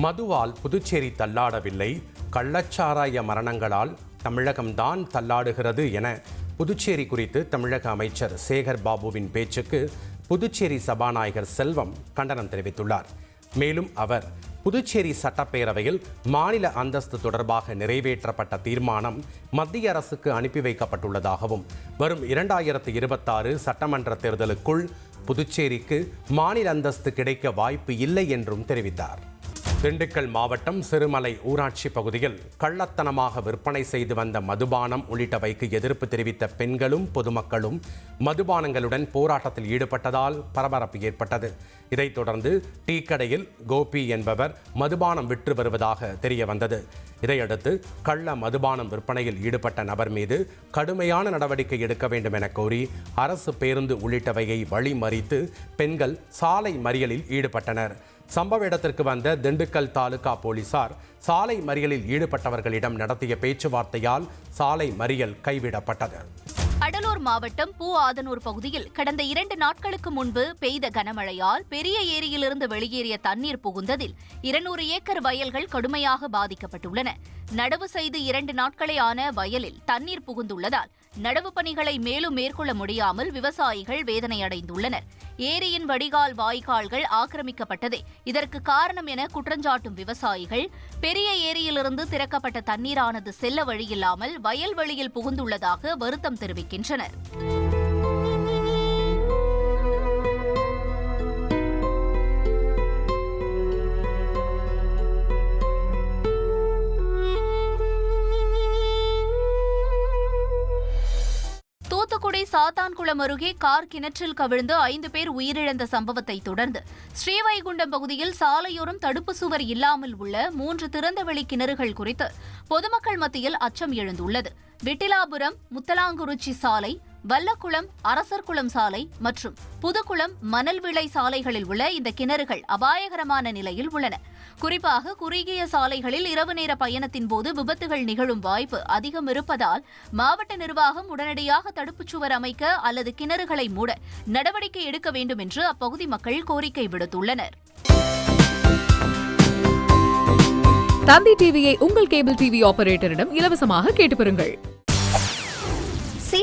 மதுவால் புதுச்சேரி தள்ளாடவில்லை. கள்ளச்சாராய மரணங்களால் தமிழகம்தான் தள்ளாடுகிறது என புதுச்சேரி குறித்து தமிழக அமைச்சர் சேகர் பாபுவின் பேச்சுக்கு புதுச்சேரி சபாநாயகர் செல்வம் கண்டனம் தெரிவித்துள்ளார். மேலும் அவர் புதுச்சேரி சட்டப்பேரவையில் மாநில அந்தஸ்து தொடர்பாக நிறைவேற்றப்பட்ட தீர்மானம் மத்திய அரசுக்கு அனுப்பி வைக்கப்பட்டுள்ளதாகவும் வரும் இரண்டாயிரத்து இருபத்தாறு சட்டமன்ற தேர்தலுக்குள் புதுச்சேரிக்கு மாநில அந்தஸ்து கிடைக்க வாய்ப்பு இல்லை என்றும் தெரிவித்தார். திண்டுக்கல் மாவட்டம் சிறுமலை ஊராட்சி பகுதியில் கள்ளத்தனமாக விற்பனை செய்து வந்த மதுபானம் உள்ளிட்டவைக்கு எதிர்ப்பு தெரிவித்த பெண்களும் பொதுமக்களும் மதுபானங்களுடன் போராட்டத்தில் ஈடுபட்டதால் பரபரப்பு ஏற்பட்டது. இதைத் தொடர்ந்து டீ கடையில் கோபி என்பவர் மதுபானம் விற்று வருவதாக தெரிய வந்தது இதையடுத்து கள்ள மதுபானம் விற்பனையில் ஈடுபட்ட நபர் மீது கடுமையான நடவடிக்கை எடுக்க வேண்டும் என கோரி அரசு பேருந்து உள்ளிட்டவையை வழிமறித்து பெண்கள் சாலை மறியலில் ஈடுபட்டனர். சம்பவ இடத்திற்கு வந்த திண்டுக்கல் தாலுகா போலீசார் சாலை மறியலில் ஈடுபட்டவர்களிடம் நடத்திய பேச்சுவார்த்தையால் சாலை மறியல் கைவிடப்பட்டது. கடலூர் மாவட்டம் பூ ஆதனூர் பகுதியில் கடந்த இரண்டு நாட்களுக்கு முன்பு பெய்த கனமழையால் பெரிய ஏரியிலிருந்து வெளியேறிய தண்ணீர் புகுந்ததில் இருநூறு ஏக்கர் வயல்கள் கடுமையாக பாதிக்கப்பட்டுள்ளன. நடவு செய்து இரண்டு நாட்களே ஆன வயலில் தண்ணீர் புகுந்துள்ளதால் நடவு பணிகளை மேலும் மேற்கொள்ள முடியாமல் விவசாயிகள் வேதனையடைந்துள்ளனர். ஏரியின் வடிகால் வாய்க்கால்கள் ஆக்கிரமிக்கப்பட்டதே. இதற்கு காரணம் என குற்றஞ்சாட்டும் விவசாயிகள் பெரிய ஏரியிலிருந்து திறக்கப்பட்ட தண்ணீரானது செல்ல வழியில்லாமல் வயல்வெளியில் புகுந்துள்ளதாக வருத்தம் தெரிவிக்கின்றனர். சாத்தான்குளம் அருகே கார் கிணற்றில் கவிழ்ந்து ஐந்து பேர் உயிரிழந்த சம்பவத்தை தொடர்ந்து ஸ்ரீவைகுண்டம் பகுதியில் சாலையோரம் தடுப்பு சுவர் இல்லாமல் உள்ள மூன்று திறந்தவெளி கிணறுகள் குறித்து பொதுமக்கள் மத்தியில் அச்சம் எழுந்துள்ளது. விட்டிலாபுரம் முத்தலாங்குறிச்சி சாலை வல்லக்குளம் அரசர்குளம் சாலை மற்றும் புதுக்குளம் மணல்விளை சாலைகளில் உள்ள இந்த கிணறுகள் அபாயகரமான நிலையில் உள்ளன. குறிப்பாக குறுகிய சாலைகளில் இரவு நேர பயணத்தின் போது விபத்துகள் நிகழும் வாய்ப்பு அதிகம் இருப்பதால் மாவட்ட நிர்வாகம் உடனடியாக தடுப்புச் சுவர் அமைக்க அல்லது கிணறுகளை மூட நடவடிக்கை எடுக்க வேண்டும் என்று அப்பகுதி மக்கள் கோரிக்கை விடுத்துள்ளனர். தந்தி டிவியை உங்கள் கேபிள் டிவி ஆபரேட்டரிடம் இலவசமாக கேட்டு பெறுங்கள்.